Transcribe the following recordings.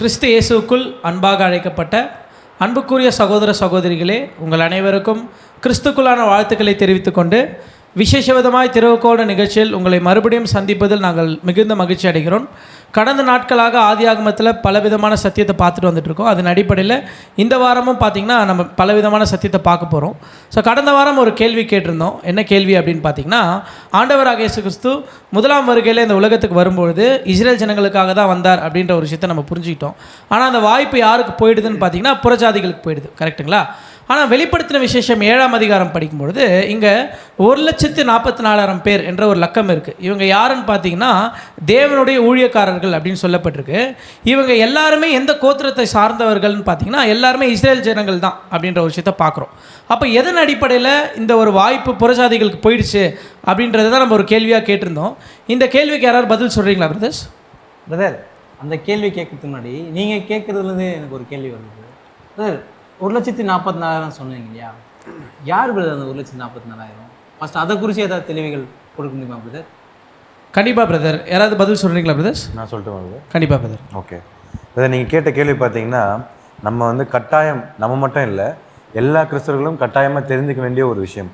கிறிஸ்து இயேசுவுக்குள் அன்பாக அழைக்கப்பட்ட அன்புக்குரிய சகோதர சகோதரிகளே உங்கள் அனைவருக்கும் கிறிஸ்துக்குள்ளான வாழ்த்துக்களை தெரிவித்துக்கொண்டு விசேஷ விதமாய் திருவக்கோட நிகழ்ச்சியில் உங்களை மறுபடியும் சந்திப்பதில் நாங்கள் மிகுந்த மகிழ்ச்சி அடைகிறோம். கடந்த நாட்களாக ஆதியாகமத்தில் பலவிதமான சத்தியத்தை பார்த்துட்டு வந்துட்டுருக்கோம். அதன் அடிப்படையில் இந்த வாரமும் பார்த்திங்கன்னா நம்ம பலவிதமான சத்தியத்தை பார்க்க போகிறோம் ஸோ கடந்த வாரம் ஒரு கேள்வி கேட்டிருந்தோம். என்ன கேள்வி அப்படின்னு பார்த்தீங்கன்னா ஆண்டவராக இயேசு கிறிஸ்து முதலாம் வருகையில் இந்த உலகத்துக்கு வரும்பொழுது இஸ்ரேல் ஜனங்களுக்காக தான் வந்தார் அப்படின்ற ஒரு விஷயத்தை நம்ம புரிஞ்சுக்கிட்டோம். ஆனால் அந்த வாய்ப்பு யாருக்கு போயிடுதுன்னு பார்த்தீங்கன்னா புறஜாதிகளுக்கு போயிடுது. கரெக்ட்டுங்களா ஆனால் வெளிப்படுத்தின விசேஷம் ஏழாம் அதிகாரம் படிக்கும்பொழுது இங்கே ஒரு லட்சத்து நாற்பத்தி நாலாயிரம் பேர் என்ற ஒரு லக்கம் இருக்குது இவங்க யாருன்னு பார்த்தீங்கன்னா தேவனுடைய ஊழியக்காரர்கள் அப்படின்னு சொல்லப்பட்டிருக்கு. இவங்க எல்லாருமே எந்த கோத்திரத்தை சார்ந்தவர்கள்னு பார்த்தீங்கன்னா எல்லாருமே இஸ்ரேல் ஜனங்கள் தான் அப்படின்ற ஒரு விஷயத்தை பார்க்குறோம் அப்போ எதன் அடிப்படையில் இந்த ஒரு வாய்ப்பு புறஜாதிகளுக்கு போயிடுச்சு அப்படின்றத தான் நம்ம ஒரு கேள்வியாக கேட்டிருந்தோம். இந்த கேள்விக்கு யாராவது பதில் சொல்கிறீங்களா பிரதர்ஸ் பிரதர் அந்த கேள்வி கேட்கறதுக்கு முன்னாடி நீங்கள் கேட்குறதுலேருந்து எனக்கு ஒரு கேள்வி வருது. பிரதர் ஒரு லட்சத்தி நாற்பத்தி நாலாயிரம் சொன்னீங்க இல்லையா? யார் பிரதர் அந்த ஒரு லட்சத்தி நாற்பத்தி நாலாயிரம்? ஃபர்ஸ்ட் அதை குறித்து ஏதாவது தெளிவுகள் கொடுக்க முடியுமா பிரதர்? கண்டிப்பாக பிரதர். யாராவது பதில் சொல்கிறீங்களா பிரதர்ஸ் நான் சொல்லிட்டு கண்டிப்பாக பிரதர். ஓகே. அதை நீங்கள் கேட்ட கேள்வி பார்த்தீங்கன்னா நம்ம வந்து கட்டாயம் நம்ம மட்டும் இல்லை எல்லா கிறிஸ்தவர்களும் கட்டாயமாக தெரிஞ்சுக்க வேண்டிய ஒரு விஷயம்.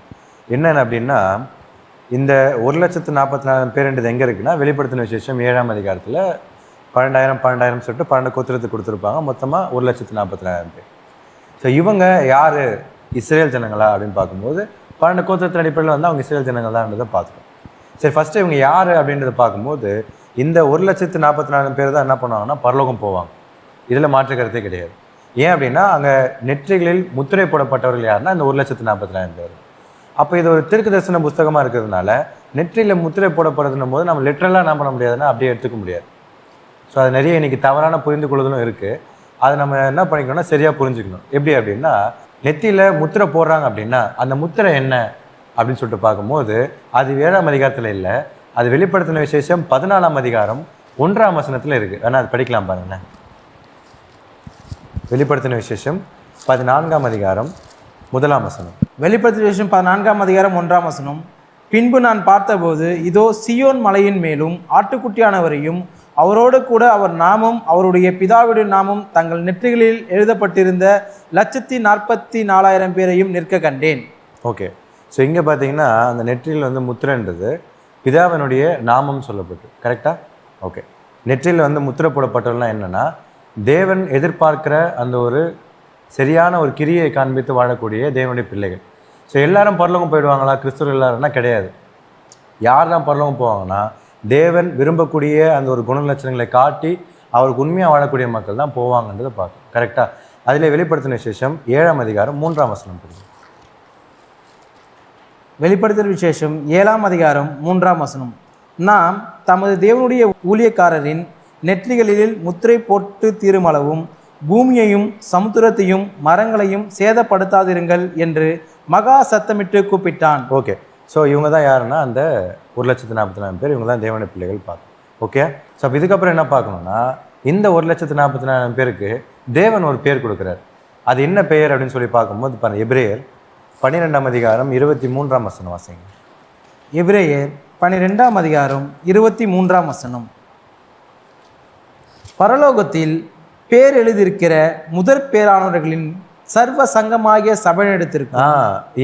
என்னென்ன அப்படின்னா இந்த ஒரு லட்சத்து நாற்பத்தி நாலாயிரம் பேருன்றது எங்கே இருக்குன்னா வெளிப்படுத்தின விசேஷம் ஏழாம் அதிகாரத்தில் பன்னெண்டாயிரம் பன்னெண்டாயிரம் சொல்லிட்டு பன்னெண்டு கோத்திரத்துக்கு கொடுத்துருப்பாங்க. மொத்தமாக ஒரு லட்சத்து நாற்பத்தி நாலாயிரம் பேர். ஸோ இவங்க யார்? இஸ்ரேல் ஜனங்களா அப்படின்னு பார்க்கும்போது பன்னெண்டு கோத்திரத்தின் அடிப்படையில் வந்து அவங்க இஸ்ரேல் ஜனங்கள் தான்ன்றதை பார்த்துக்கணும். சரி ஃபஸ்ட்டு இவங்க யார் அப்படின்றத பார்க்கும்போது இந்த ஒரு லட்சத்து நாற்பத்தி நாலு பேர் தான் என்ன பண்ணுவாங்கன்னா பரலோகம் போவாங்க. இதில் மாற்று கருத்தே கிடையாது. ஏன் அப்படின்னா அங்கே நெற்றிகளில் முத்திரை போடப்பட்டவர்கள் யாருன்னா இந்த ஒரு லட்சத்து நாற்பத்தி நாலாயிரம் பேர். அப்போ இது ஒரு திருக்கு தரிசன புஸ்தகமாக இருக்கிறதுனால நெற்றியில் முத்திரை போடப்படுதுன்னும் போது நம்ம லிட்ரலாக என்ன பண்ண முடியாதுன்னா அப்படியே எடுத்துக்க முடியாது. ஸோ அது நிறைய இன்றைக்கி தவறான புரிந்து கொள்ளுதலும் இருக்குது அதை நம்ம என்ன பண்ணிக்கணும்னா சரியாக புரிஞ்சுக்கணும். எப்படி அப்படின்னா நெத்தியில் முத்திரை போடுறாங்க அப்படின்னா அந்த முத்திரை என்ன? அப்படின்னு சொல்லிட்டு பார்க்கும்போது அது ஏழாம் அதிகாரத்தில் இல்லை அது வெளிப்படுத்தின விசேஷம் பதினாலாம் அதிகாரம் ஒன்றாம் வசனத்தில் இருக்குது வேணால் அது படிக்கலாம் பாருங்களேன். வெளிப்படுத்தின விசேஷம் பதினான்காம் அதிகாரம் முதலாம் வசனம். வெளிப்படுத்தின விசேஷம் பதினான்காம் அதிகாரம் ஒன்றாம் வசனம். பின்பு நான் பார்த்தபோது இதோ சியோன் மலையின் மேலும் ஆட்டுக்குட்டியானவரையும் அவரோடு கூட அவர் நாமும் அவருடைய பிதாவுடைய நாமும் தங்கள் நெற்றிகளில் எழுதப்பட்டிருந்த லட்சத்தி நாற்பத்தி நாலாயிரம் பேரையும் நிற்க கண்டேன். ஓகே ஸோ இங்கே பார்த்தீங்கன்னா அந்த நெற்றியில் வந்து முத்திரன்றது பிதாவினுடைய நாமம் சொல்லப்பட்டு கரெக்டாக ஓகே நெற்றியில் வந்து முத்திரை போடப்பட்டதுலாம் என்னென்னா தேவன் எதிர்பார்க்கிற அந்த ஒரு சரியான ஒரு கிரியை காண்பித்து வாழக்கூடிய தேவனுடைய பிள்ளைகள். ஸோ எல்லாரும் பரலோகம் போயிடுவாங்களா? கிறிஸ்துவர் எல்லாருன்னா கிடையாது. யார் தான் பரலோகம் போவாங்கன்னா தேவன் விரும்பக்கூடிய அந்த ஒரு குணலட்சணங்களை காட்டி அவருக்கு உண்மையாக வாழக்கூடிய மக்கள் தான் போவாங்கன்றதை பார்க்கும் கரெக்டாக அதில் வெளிப்படுத்தின விசேஷம் ஏழாம் அதிகாரம் மூன்றாம் வசனம் புரியும் வெளிப்படுத்தல் விசேஷம் ஏழாம் அதிகாரம் மூன்றாம் வசனம். நாம் தமது தேவனுடைய ஊழியக்காரரின் நெற்றிகளில் முத்திரை போட்டு தீருமளவும் பூமியையும் சமுத்திரத்தையும் மரங்களையும் சேதப்படுத்தாதிருங்கள் என்று மகா சத்தமிட்டு கூப்பிட்டான். ஓகே ஸோ இவங்க தான் யாருன்னா அந்த ஒரு லட்சத்து நாற்பத்தி நாலு பேர் இவங்க தான் தேவனை பிள்ளைகள் பார்க்கணும் ஓகே ஸோ அப்போ இதுக்கப்புறம் என்ன பார்க்கணும்னா இந்த ஒரு லட்சத்து நாற்பத்தி நாலு பேருக்கு தேவன் ஒரு பேர் கொடுக்குறாரு. அது என்ன பெயர் அப்படின்னு சொல்லி பார்க்கும்போது பாருங்க எப்ரேயர் பன்னிரெண்டாம் அதிகாரம் இருபத்தி மூன்றாம் வசனம் வாசிங்க. எப்ரேயர் பனிரெண்டாம் அதிகாரம் இருபத்தி மூன்றாம் வசனம். பரலோகத்தில் பேர் எழுதியிருக்கிற முதற் பேரானவர்களின் சர்வ சங்கமாகிய சபையிடத்திற்கு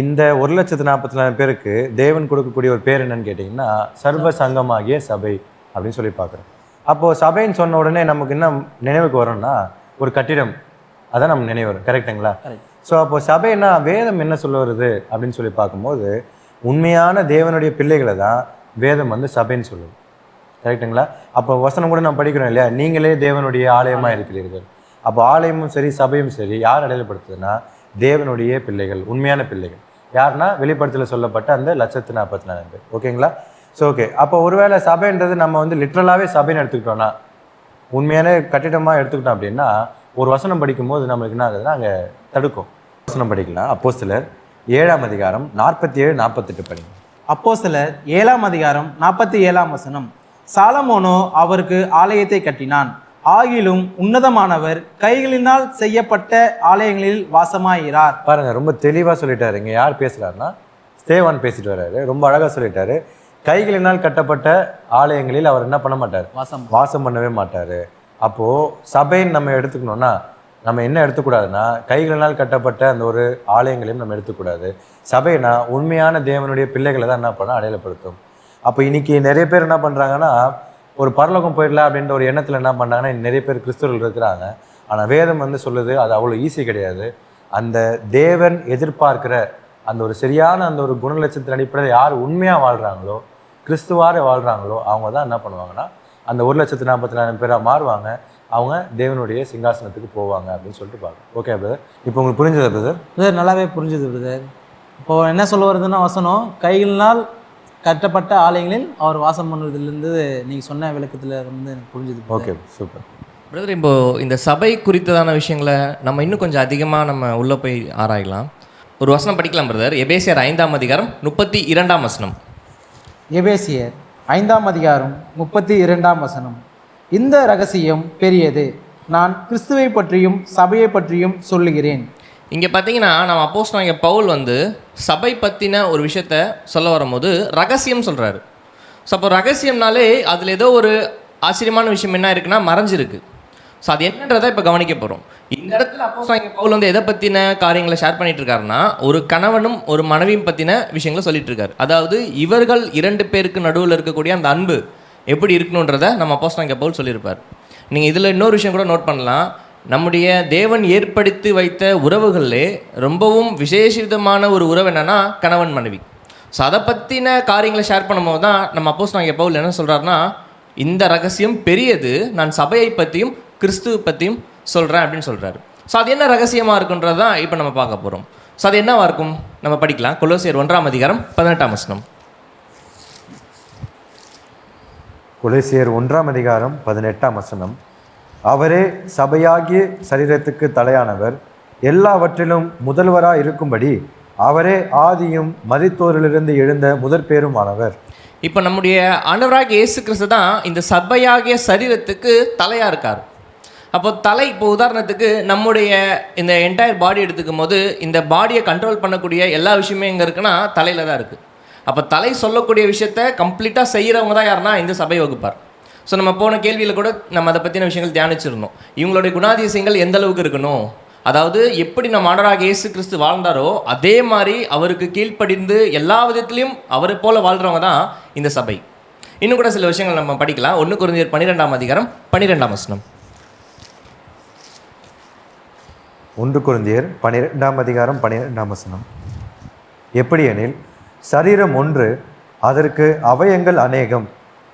இந்த ஒரு லட்சத்து நாற்பத்தி நாலு பேருக்கு தேவன் கொடுக்கக்கூடிய ஒரு பேர் என்னன்னு கேட்டிங்கன்னா சர்வ சங்கமாகிய சபை அப்படின்னு சொல்லி பார்க்குறோம். அப்போது சபைன்னு சொன்ன உடனே நமக்கு என்ன நினைவுக்கு வரும்னா ஒரு கட்டிடம். அதான் நம்ம நினைவு வரும். கரெக்டுங்களா ஸோ அப்போ சபைன்னா வேதம் என்ன சொல்ல வருது அப்படின்னு சொல்லி பார்க்கும்போது உண்மையான தேவனுடைய பிள்ளைகளை தான் வேதம் வந்து சபைன்னு சொல்லுது. கரெக்ட்டுங்களா? அப்போ வசனம் கூட நம்ம படிக்கிறோம் இல்லையா? நீங்களே தேவனுடைய ஆலயமாக இருக்கிறீர்கள். அப்போ ஆலயமும் சரி சபையும் சரி யார் அடையாளப்படுத்துதுன்னா தேவனுடைய பிள்ளைகள் உண்மையான பிள்ளைகள். யாருன்னா வெளிப்படத்தில் சொல்லப்பட்ட அந்த லட்சத்து நாற்பத்தி நாலு பேர். ஓகேங்களா? ஸோ ஓகே அப்போ ஒருவேளை சபைன்றது நம்ம வந்து லிட்ரலாகவே சபைன்னு எடுத்துக்கிட்டோம்னா உண்மையான கட்டிடமாக எடுத்துக்கிட்டோம் அப்படின்னா ஒரு வசனம் படிக்கும்போது நம்மளுக்கு என்ன ஆகுதுன்னா அங்கே தடுக்கும். வசனம் படிக்கலாம். அப்போ சிலர் ஏழாம் அதிகாரம் நாற்பத்தி ஏழு நாற்பத்தெட்டு படிங்க. அப்போ சிலர் ஏழாம் அதிகாரம் நாற்பத்தி ஏழாம் வசனம். சாலமோனோ அவருக்கு ஆலயத்தை கட்டினான். ஆகிலும் உன்னதமானவர் கைகளினால் செய்யப்பட்ட ஆலயங்களில் வாசமாயிறார் பாருங்க ரொம்ப தெளிவாக சொல்லிட்டாரு. இங்க யார் பேசுறாருன்னா ஸ்தேவான் பேசிட்டு வர்றாரு ரொம்ப அழகா சொல்லிட்டாரு. கைகளினால் கட்டப்பட்ட ஆலயங்களில் அவர் என்ன பண்ண மாட்டார்? வாசம். வாசம் பண்ணவே மாட்டாரு. அப்போது சபைன்னு நம்ம எடுத்துக்கணும்னா நம்ம என்ன எடுத்துக்கூடாதுன்னா கைகளினால் கட்டப்பட்ட அந்த ஒரு ஆலயங்களையும் நம்ம எடுத்துக்கூடாது. சபைனா உண்மையான தேவனுடைய பிள்ளைகளை தான் என்ன பண்ண அடையாளப்படுத்தும். அப்போ இன்னைக்கு நிறைய பேர் என்ன பண்ணுறாங்கன்னா ஒரு பரலோகம் போயிடலாம் அப்படின்ற ஒரு எண்ணத்தில் என்ன பண்ணாங்கன்னா நிறைய பேர் கிறிஸ்தவர்கள் இருக்கிறாங்க. ஆனால் வேதம் வந்து சொல்லுது அது அவ்வளோ ஈஸி கிடையாது. அந்த தேவன் எதிர்பார்க்கிற அந்த ஒரு சரியான அந்த ஒரு குணலட்சத்தின் அடிப்படையில் யார் உண்மையாக வாழ்கிறாங்களோ கிறிஸ்துவார வாழ்கிறாங்களோ அவங்க தான் என்ன பண்ணுவாங்கன்னா அந்த ஒரு லட்சத்து நாற்பத்தி நாலு பேராக மாறுவாங்க. அவங்க தேவனுடைய சிங்காசனத்துக்கு போவாங்க அப்படின்னு சொல்லிட்டு பார்க்க ஓகே பிரதர் இப்போ உங்களுக்கு புரிஞ்சது பிரதர் பிரதர் நல்லாவே புரிஞ்சுது பிரதர் இப்போ என்ன சொல்ல வருதுன்னா வசனம் கைகளினால் கட்டப்பட்ட ஆலயங்களில் அவர் வாசம் பண்ணுவதிலிருந்து நீங்கள் சொன்ன விளக்கத்தில் வந்து எனக்கு புரிஞ்சுது brother. ஓகே சூப்பர் பிரதர் இப்போ இந்த சபை குறித்ததான விஷயங்களை நம்ம இன்னும் கொஞ்சம் அதிகமாக நம்ம உள்ளே போய் ஆராயலாம். ஒரு வசனம் படிக்கலாம் பிரதர் எபேசியர் ஐந்தாம் அதிகாரம் முப்பத்தி இரண்டாம் வசனம். எபேசியர் ஐந்தாம் அதிகாரம் முப்பத்தி இரண்டாம் வசனம். இந்த ரகசியம் பெரியது. நான் கிறிஸ்துவை பற்றியும் சபையை பற்றியும் சொல்லுகிறேன். இங்கே பார்த்தீங்கன்னா நம்ம அப்போஸ் நாங்கள் பவுல் வந்து சபை பற்றின ஒரு விஷயத்த சொல்ல வரும்போது ரகசியம் சொல்கிறாரு ஸோ அப்போ ரகசியம்னாலே அதில் ஏதோ ஒரு ஆச்சரியமான விஷயம் என்ன இருக்குன்னா மறைஞ்சிருக்கு. ஸோ அது என்னன்றதை இப்போ கவனிக்க போகிறோம் இந்த இடத்துல அப்போஸ் இங்கே பவுல் வந்து எதை பற்றின காரியங்களை ஷேர் பண்ணிட்டு இருக்காருன்னா ஒரு கணவனும் ஒரு மனைவியும் பற்றின விஷயங்களை சொல்லிட்டு இருக்காரு அதாவது இவர்கள் இரண்டு பேருக்கு நடுவில் இருக்கக்கூடிய அந்த அன்பு எப்படி இருக்கணுன்றதை நம்ம அப்போஸ் இங்கே பவுல் சொல்லியிருப்பார். நீங்கள் இதில் இன்னொரு விஷயம் கூட நோட் பண்ணலாம். நம்முடைய தேவன் ஏற்படுத்தி வைத்த உறவுகளிலே ரொம்பவும் விசேஷிதமான ஒரு உறவு என்னென்னா கணவன் மனைவி. ஸோ அதை பற்றின காரியங்களை ஷேர் பண்ணும்போது தான் நம்ம அப்போஸ் நாங்கள் பவுல் என்ன சொல்கிறாருன்னா இந்த ரகசியம் பெரியது நான் சபையை பற்றியும் கிறிஸ்துவை பற்றியும் சொல்கிறேன் அப்படின்னு சொல்கிறாரு ஸோ அது என்ன ரகசியமாக இருக்குன்றது தான் இப்போ நம்ம பார்க்க போகிறோம் ஸோ அது என்னவாக இருக்கும்? நம்ம படிக்கலாம். கொலோசியர் ஒன்றாம் அதிகாரம் பதினெட்டாம் வசனம். கொலேசியர் ஒன்றாம் அதிகாரம் பதினெட்டாம் வசனம். அவரே சபையாகிய சரீரத்துக்கு தலையானவர். எல்லாவற்றிலும் முதல்வராக இருக்கும்படி அவரே ஆதியும் மதித்தோரிலிருந்து எழுந்த முதற் பேருமானவர் இப்போ நம்முடைய ஆண்டவராகிய இயேசு கிறிஸ்து தான் இந்த சபையாகிய சரீரத்துக்கு தலையாக இருக்கார். அப்போ தலை இப்போ உதாரணத்துக்கு நம்முடைய இந்த என்டையர் பாடி எடுத்துக்கும் போது இந்த பாடியை கண்ட்ரோல் பண்ணக்கூடிய எல்லா விஷயமே எங்கே இருக்குன்னா தலையில் தான் இருக்குது அப்போ தலை சொல்லக்கூடிய விஷயத்த கம்ப்ளீட்டாக செய்கிறவங்க தான் யாருன்னா இந்த சபை வகுப்பார். ஸோ நம்ம போன கேள்வியில் கூட நம்ம அதை பற்றின விஷயங்கள் தியானிச்சிருந்தோம். இவங்களுடைய குணாதிசயங்கள் எந்த அளவுக்கு இருக்கணும்? அதாவது எப்படி நம்ம ஆண்டவராக இயேசு கிறிஸ்து வாழ்ந்தாரோ அதே மாதிரி அவருக்கு கீழ்ப்படிந்து எல்லா விதத்துலேயும் அவரை போல வாழ்கிறவங்க தான் இந்த சபை. இன்னும் கூட சில விஷயங்கள் நம்ம படிக்கலாம். ஒன்று குறைஞ்சர் பன்னிரெண்டாம் அதிகாரம் பன்னிரெண்டாம் வசனம். ஒன்று குருந்தியர் பனிரெண்டாம் அதிகாரம் பனிரெண்டாம் வசனம். எப்படியெனில் சரீரம் ஒன்று அதற்கு அவயங்கள் அநேகம்.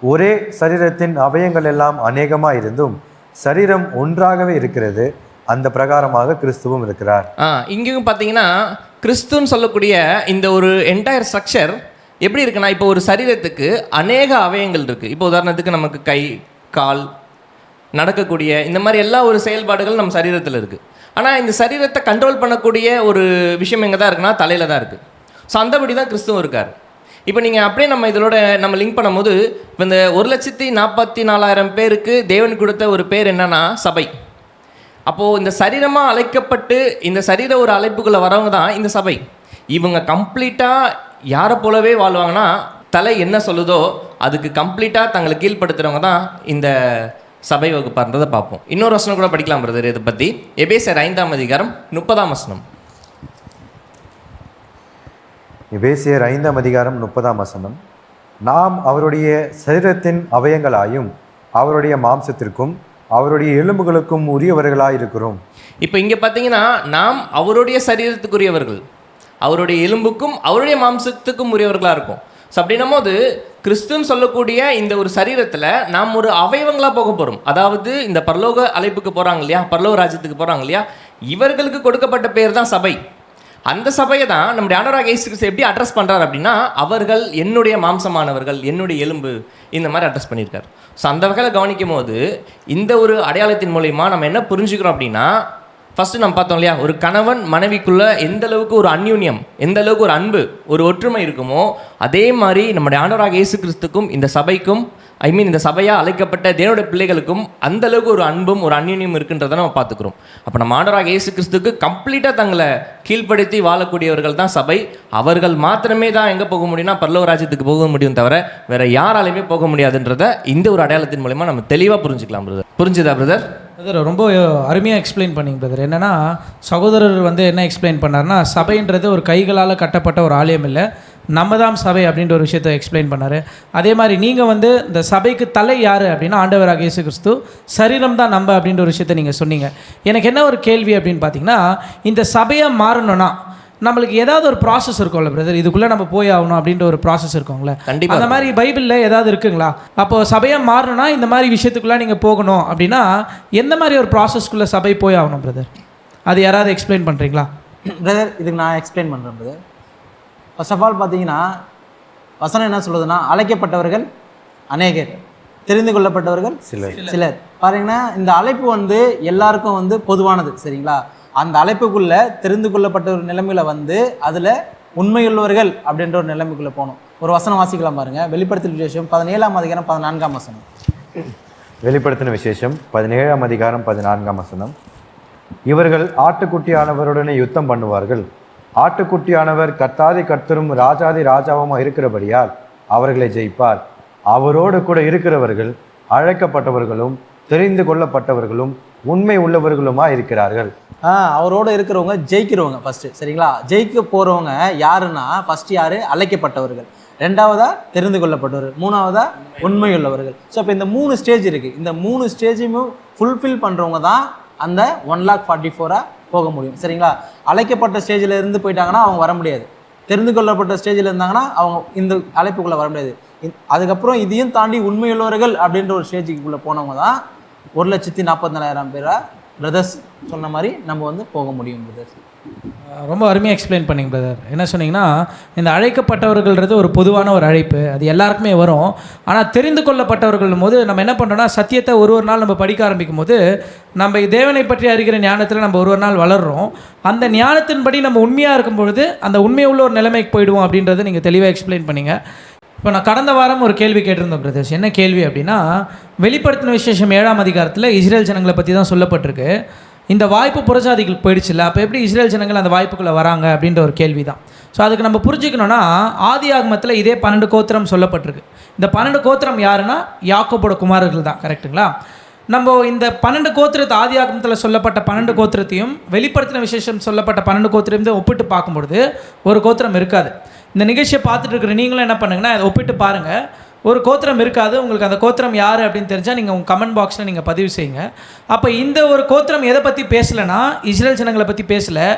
ஒரே சரீரத்தின் அவயங்கள் எல்லாம் அநேகமாக இருந்தும் சரீரம் ஒன்றாகவே இருக்கிறது. அந்த பிரகாரமாக கிறிஸ்துவும் இருக்கிறார். ஆ இங்கேயும் பார்த்தீங்கன்னா கிறிஸ்துன்னு சொல்லக்கூடிய இந்த ஒரு என்டையர் ஸ்ட்ரக்சர் எப்படி இருக்குன்னா இப்போ ஒரு சரீரத்துக்கு அநேக அவயங்கள் இருக்குது இப்போ உதாரணத்துக்கு நமக்கு கை கால் நடக்கக்கூடிய இந்த மாதிரி எல்லா ஒரு செயல்பாடுகள் நம்ம சரீரத்தில் இருக்குது ஆனால் இந்த சரீரத்தை கண்ட்ரோல் பண்ணக்கூடிய ஒரு விஷயம் எங்கே தான் இருக்குன்னா தலையில் தான் இருக்குது ஸோ அந்தபடி தான் கிறிஸ்துவும் இருக்கார். இப்போ நீங்கள் அப்படியே நம்ம இதோட நம்ம லிங்க் பண்ணும்போது இந்த ஒரு லட்சத்தி நாற்பத்தி நாலாயிரம் பேருக்கு தேவன் கொடுத்த ஒரு பேர் என்னன்னா சபை. அப்போது இந்த சரீரமாக அழைக்கப்பட்டு இந்த சரீர ஒரு அழைப்புக்குள்ளே வரவங்க தான் இந்த சபை. இவங்க கம்ப்ளீட்டாக யாரை போலவே வாழ்வாங்கன்னா தலை என்ன சொல்லுதோ அதுக்கு கம்ப்ளீட்டாக தங்களை கீழ்ப்படுத்துகிறவங்க தான் இந்த சபை வகுப்பார்ன்றதை பார்ப்போம். இன்னொரு வசனம் கூட படிக்கலாம் பிரதர் இதை பற்றி எபேசர் ஐந்தாம் அதிகாரம் முப்பதாம் வசனம். இவேசியர் ஐந்தாம் அதிகாரம் முப்பதாம் வசனம். நாம் அவருடைய சரீரத்தின் அவயங்களாயும் அவருடைய மாம்சத்திற்கும் அவருடைய எலும்புகளுக்கும் உரியவர்களாக இருக்கிறோம். இப்போ இங்கே பார்த்தீங்கன்னா நாம் அவருடைய சரீரத்துக்குரியவர்கள் அவருடைய எலும்புக்கும் அவருடைய மாம்சத்துக்கும் உரியவர்களாக இருக்கும். ஸோ அப்படின்னும் போது கிறிஸ்துன்னு சொல்லக்கூடிய இந்த ஒரு சரீரத்தில் நாம் ஒரு அவயவங்களாக போக போகிறோம் அதாவது இந்த பரலோக அழைப்புக்கு போகிறாங்க இல்லையா? பரலோக ராஜ்யத்துக்கு போகிறாங்க இல்லையா? இவர்களுக்கு கொடுக்கப்பட்ட பேர் தான் சபை. அந்த சபையை தான் நம்முடைய ஆண்டவராக இயேசு கிறிஸ்து எப்படி அட்ரஸ் பண்ணுறாரு அப்படின்னா அவர்கள் என்னுடைய மாம்சமானவர்கள் என்னுடைய எலும்பு இந்த மாதிரி அட்ரஸ் பண்ணியிருக்கார். ஸோ அந்த வகையில் கவனிக்கும் போது இந்த ஒரு அடையாளத்தின் மூலயமா நம்ம என்ன புரிஞ்சுக்கிறோம் அப்படின்னா ஃபஸ்ட்டு நம்ம பார்த்தோம் இல்லையா ஒரு கணவன் மனைவிக்குள்ளே எந்த அளவுக்கு ஒரு அந்யூன்யம் எந்த அளவுக்கு ஒரு அன்பு ஒரு ஒற்றுமை இருக்குமோ அதே மாதிரி நம்முடைய ஆண்டவராக இயேசு கிறிஸ்துக்கும் இந்த சபைக்கும் ஐ மீன் இந்த சபையாக அழைக்கப்பட்ட தேவனுடைய பிள்ளைகளுக்கும் அந்தளவுக்கு ஒரு அன்பும் ஒரு அந்நியம் இருக்குன்றதை நம்ம பார்த்துக்கிறோம். அப்போ நம்ம ஆண்டராக இயேசு கிறிஸ்துக்கு கம்ப்ளீட்டாக தங்களை கீழ்ப்படுத்தி வாழக்கூடியவர்கள் தான் சபை. அவர்கள் மாத்திரமே தான் எங்கே போக முடியும்னா பல்லவராஜ்யத்துக்கு போக முடியும் தவிர வேற யாராலையுமே போக முடியாதுன்றத இந்த ஒரு அடையாளத்தின் மூலயமா நம்ம தெளிவாக புரிஞ்சுக்கலாம் பிரதர் புரிஞ்சுதா பிரதர் பிரதர் ரொம்ப அருமையாக எக்ஸ்பிளைன் பண்ணிங்க பிரதர் என்னென்னா சகோதரர் வந்து என்ன எக்ஸ்பிளைன் பண்ணார்னா சபைன்றது ஒரு கைகளால் கட்டப்பட்ட ஒரு ஆலயம் இல்லை. நம்ம தான் சபை அப்படின்ற ஒரு விஷயத்தை எக்ஸ்பிளைன் பண்ணார். அதே மாதிரி நீங்கள் வந்து இந்த சபைக்கு தலை யார் அப்படின்னா ஆண்டவராக இயேசு கிறிஸ்து சரீரம் தான் நம்ம அப்படின்ற ஒரு விஷயத்தை நீங்கள் சொன்னீங்க. எனக்கு என்ன ஒரு கேள்வி அப்படின்னு பார்த்தீங்கன்னா இந்த சபையை மாறணும்னா நம்மளுக்கு ஏதாவது ஒரு ப்ராசஸ் இருக்கும்ல பிரதர் இதுக்குள்ளே நம்ம போய் ஆகணும் அப்படின்ற ஒரு ப்ராசஸ் இருக்கும்ல. கண்டிப்பா. அந்த மாதிரி பைபிளில் ஏதாவது இருக்குங்களா? அப்போ சபையாக மாறணும்னா இந்த மாதிரி விஷயத்துக்குள்ளே நீங்கள் போகணும் அப்படின்னா எந்த மாதிரி ஒரு ப்ராசஸ்க்குள்ளே சபை போய் ஆகணும் பிரதர் அது யாராவது எக்ஸ்பிளைன் பண்ணுறீங்களா பிரதர் இதுக்கு நான் எக்ஸ்பிளைன் பண்ணுறேன் பிரதர் ஃபர்ஸ்ட் ஆஃப் ஆல் பார்த்தீங்கன்னா வசனம் என்ன சொல்லுதுன்னா அழைக்கப்பட்டவர்கள் அநேகர் தெரிந்து கொள்ளப்பட்டவர்கள் சிலர். சிலர். பாருங்கன்னா இந்த அழைப்பு வந்து எல்லாருக்கும் வந்து பொதுவானது சரிங்களா? அந்த அழைப்புக்குள்ள தெரிந்து கொள்ளப்பட்ட ஒரு நிலைமையில வந்து அதில் உண்மையுள்ளவர்கள் அப்படின்ற ஒரு நிலைமைக்குள்ள போகணும். ஒரு வசனம் வாசிக்கலாம் பாருங்க. வெளிப்படுத்தல் விசேஷம் பதினேழாம் அதிகாரம் பதினான்காம் வசனம். வெளிப்படுத்தின விசேஷம் பதினேழாம் அதிகாரம் பதினான்காம் வசனம். இவர்கள் ஆட்டுக்குட்டியானவருடனே யுத்தம் பண்ணுவார்கள். ஆட்டுக்குட்டியானவர் கர்த்தாதி கர்த்தரும் ராஜாதி ராஜாவுமாக இருக்கிறபடியால் அவர்களை ஜெயிப்பார். அவரோடு கூட இருக்கிறவர்கள் அழைக்கப்பட்டவர்களும் தெரிந்து கொள்ளப்பட்டவர்களும் உண்மை உள்ளவர்களுமா இருக்கிறார்கள். ஆ அவரோட இருக்கிறவங்க ஜெயிக்கிறவங்க ஃபஸ்ட்டு சரிங்களா? ஜெயிக்க போகிறவங்க யாருன்னா ஃபஸ்ட்டு யார்? அழைக்கப்பட்டவர்கள். ரெண்டாவதா தெரிந்து கொள்ளப்பட்டவர்கள். மூணாவதா உண்மையுள்ளவர்கள் ஸோ இப்போ இந்த மூணு ஸ்டேஜ் இருக்குது இந்த மூணு ஸ்டேஜையும் ஃபுல்ஃபில் பண்ணுறவங்க தான் அந்த ஒன் லேக் ஃபார்ட்டி ஃபோராக போக முடியும். சரிங்களா? அழைக்கப்பட்ட ஸ்டேஜில் இருந்து போயிட்டாங்கன்னா அவங்க வர முடியாது. தெரிந்து கொள்ளப்பட்ட ஸ்டேஜில் இருந்தாங்கன்னா அவங்க இந்த அழைப்புக்குள்ளே வர முடியாது. அதுக்கப்புறம் இதையும் தாண்டி உண்மையுள்ளவர்கள் அப்படின்ற ஒரு ஸ்டேஜுக்குள்ளே போனவங்க தான் ஒரு லட்சத்தி நாற்பத்தி நாலாயிரம் பேரா பிரதர்ஸ் சொன்ன மாதிரி நம்ம வந்து போக முடியும் பிரதர்ஸ் ரொம்ப அருமையாக எக்ஸ்பிளைன் பண்ணிங்க பிரதர் என்ன சொன்னீங்கன்னா இந்த அழைக்கப்பட்டவர்கள்ன்றது ஒரு பொதுவான ஒரு அழைப்பு. அது எல்லாருக்குமே வரும். ஆனால் தெரிந்து கொள்ளப்பட்டவர்கள் போது நம்ம என்ன பண்ணுறோம்னா சத்தியத்தை ஒரு ஒரு நாள் நம்ம படிக்க ஆரம்பிக்கும் போது நம்ம தேவனை பற்றி அறிகிற ஞானத்தில் நம்ம ஒரு ஒரு நாள் வளர்றோம். அந்த ஞானத்தின்படி நம்ம உண்மையாக இருக்கும் பொழுது அந்த உண்மையை உள்ள ஒரு நிலைமைக்கு போயிடுவோம் அப்படின்றத நீங்கள் தெளிவாக எக்ஸ்பிளைன் பண்ணிங்க. இப்போ நான் கடந்த வாரம் ஒரு கேள்வி கேட்டிருந்தேன் பிரதர்ஸ் என்ன கேள்வி அப்படின்னா வெளிப்படுத்தின விசேஷம் ஏழாம் அதிகாரத்தில் இஸ்ரேல் ஜனங்களை பற்றி தான் சொல்லப்பட்டிருக்கு. இந்த வாய்ப்பு புறஜாதிகளுக்கு போயிடுச்சுல்ல அப்போ எப்படி இஸ்ரேல் ஜனங்கள் அந்த வாய்ப்புக்குள்ளே வராங்க அப்படின்ற ஒரு கேள்வி தான் ஸோ அதுக்கு நம்ம புரிஞ்சுக்கணும்னா ஆதி ஆகமத்தில் இதே பன்னெண்டு கோத்திரம் சொல்லப்பட்டிருக்கு. இந்த பன்னெண்டு கோத்திரம் யாருன்னா? யாக்கோபோட குமாரர்கள் தான் கரெக்ட்டுங்களா நம்ம இந்த பன்னெண்டு கோத்திரத்தை ஆதி ஆகமத்தில் சொல்லப்பட்ட பன்னெண்டு கோத்திரத்தையும் வெளிப்படுத்தின விசேஷம் சொல்லப்பட்ட பன்னெண்டு கோத்திரத்தையும் ஒப்பிட்டு பார்க்கும்பொழுது ஒரு கோத்திரம் இருக்காது. இந்த நிகழ்ச்சியை பார்த்துட்டு இருக்கிற நீங்களும் என்ன பண்ணுங்கன்னா அதை ஒப்பிட்டு பாருங்கள் ஒரு கோத்திரம் இருக்காது. உங்களுக்கு அந்த கோத்திரம் யார் அப்படின்னு தெரிஞ்சால் நீங்கள் உங்கள் கமெண்ட் பாக்ஸில் நீங்கள் பதிவு செய்யுங்க. அப்போ இந்த ஒரு கோத்திரம் எதை பற்றி பேசலைன்னா இஸ்ரேல் ஜனங்களை பற்றி பேசலை.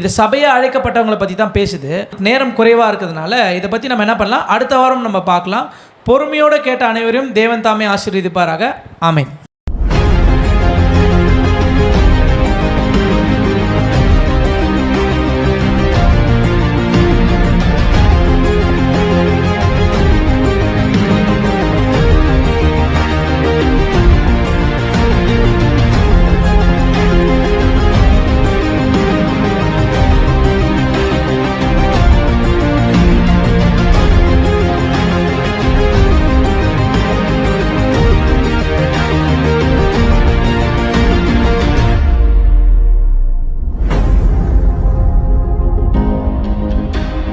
இது சபையை அழைக்கப்பட்டவங்களை பற்றி தான் பேசுது. நேரம் குறைவாக இருக்கிறதுனால இதை பற்றி நம்ம என்ன பண்ணலாம்? அடுத்த வாரம் நம்ம பார்க்கலாம். பொறுமையோடு கேட்ட அனைவரையும் தேவன் தாமே ஆசீர்வதிப்பாராக. ஆமேன்.